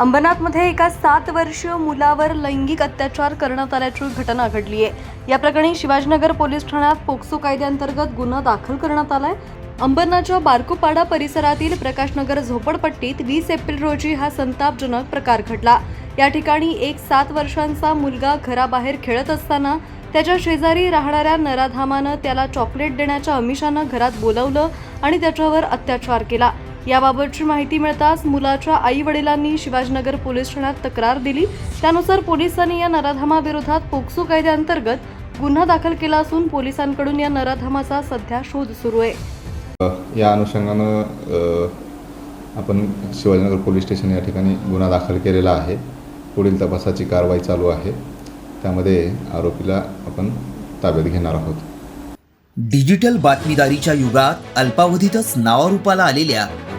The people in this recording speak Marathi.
अंबरनाथमध्ये एका सात वर्षीय मुलावर लैंगिक अत्याचार करण्यात आल्याची घटना घडली आहे. या प्रकरणी शिवाजीनगर पोलीस ठाण्यात पोक्सो कायद्याअंतर्गत गुन्हा दाखल करण्यात आलाय. अंबरनाथच्या बारकोपाडा परिसरातील प्रकाशनगर झोपडपट्टीत वीस एप्रिल रोजी हा संतापजनक प्रकार घडला. या ठिकाणी एक सात वर्षांचा मुलगा घराबाहेर खेळत असताना त्याच्या शेजारी राहणाऱ्या नराधामानं त्याला चॉकलेट देण्याच्या अमिषानं घरात बोलावलं आणि त्याच्यावर अत्याचार केला. याबाबतची माहिती मिळताच मुलाच्या आई वडिलांनी शिवाजीनगर पोलीस ठाण्यात तक्रार दिली. त्यानुसार पोलिसांनी या नराधामाविरोधात पोक्सो कायद्याअंतर्गत गुन्हा दाखल केला असून पोलिसांकडून या नराधामाचा सध्या शोध सुरू आहे. या अनुषंगानं आपण शिवाजीनगर पोलीस स्टेशन या ठिकाणी गुन्हा दाखल केलेला आहे. पुढील तपासाची कारवाई चालू आहे. त्यामध्ये आरोपीला आपण ताब्यात घेणार आहोत. डिजिटल बातमीदारीच्या युगात अल्पावधीतच नावारूपाला आलेल्या